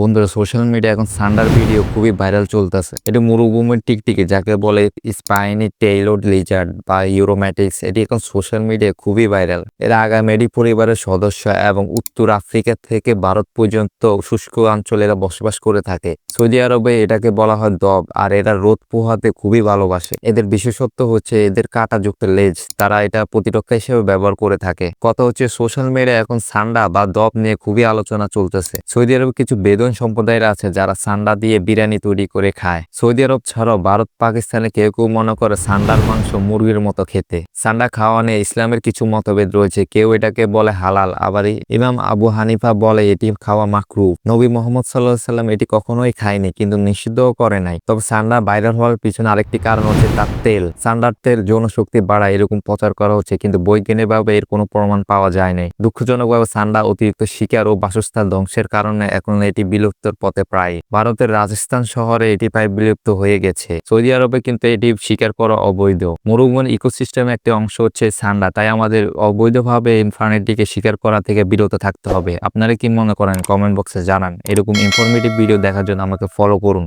বন্ধুরা social media এখন সান্ডার video খুবই ভাইরাল চলতেছে। এটি মরুভূমির টিকটিকি, যাকে বলে স্পাইনি টেইলোড লিজার্ড বা ইউরোম্যাটিক্স এটি এখন সোশ্যাল মিডিয়ায় খুবই ভাইরাল এরা আগামেডি পরিবারের সদস্য এবং উত্তর আফ্রিকা থেকে ভারত পর্যন্ত শুষ্ক অঞ্চলে এরা বসবাস করে থাকে। সৌদি আরবে এটাকে বলা হয় দব, আর এরা রোদ পোহাতে খুবই ভালোবাসে। এদের বিশেষত্ব হচ্ছে এদের কাঁটাযুক্ত লেজ, তারা এটা প্রতিরক্ষা হিসেবে ব্যবহার করে থাকে। কথা হচ্ছে সোশ্যাল মিডিয়া এখন সান্ডা বা দব নিয়ে খুবই আলোচনা চলতেছে। সৌদি আরবে কিছু বেদন সম্প্রদায়ের আছে যারা সান্ডা দিয়ে বিরিয়ানি তৈরি করে খায়। সৌদি আরব ছাড়াও ভারত, পাকিস্তানে কেউ কেউ মনে করে সান্ডার মাংস মুরগির মতো খেতে। সান্ডা খাওয়া নিয়ে ইসলামের কিছু মতভেদ রয়েছে, কেউ এটাকে বলে হালাল আবার ইমাম আবু হানিফা বলে এটি খাওয়া মাকরু। নবী মোহাম্মদ সাল্লাহ সাল্লাম এটি কখনোই খায়নি, কিন্তু নিষিদ্ধও করে নাই। তবে সান্ডা ভাইরাল হওয়ার পিছনে আরেকটি কারণ হচ্ছে তার তেল। সান্ডার তেল যৌন শক্তি বাড়ায় এরকম প্রচার করা হচ্ছে, কিন্তু বৈজ্ঞানিকভাবে এর কোনো প্রমাণ পাওয়া যায় নাই। দুঃখজনকভাবে সান্ডা অতিরিক্ত শিকার ও বাসস্থান ধ্বংসের কারণে এখন এটি বিলুপ্তর পথে প্রায় ভারতের রাজস্থান শহরে এটি প্রায় বিলুপ্ত হয়ে গেছে। সৌদি আরবে কিন্তু এটি স্বীকার করা অবৈধ। মরুভূমির ইকোসিস্টেমের একটি অংশ হচ্ছে সান্ডা তাই আমাদের অবৈধভাবে ইনফার্নেটিকে স্বীকার করা থেকে বিরত থাকতে হবে। আপনারা কি মনে করেন? কমেন্ট বক্সে জানান। এরকম ইনফরমেটিভ ভিডিও দেখার জন্য আমাকে ফলো করুন।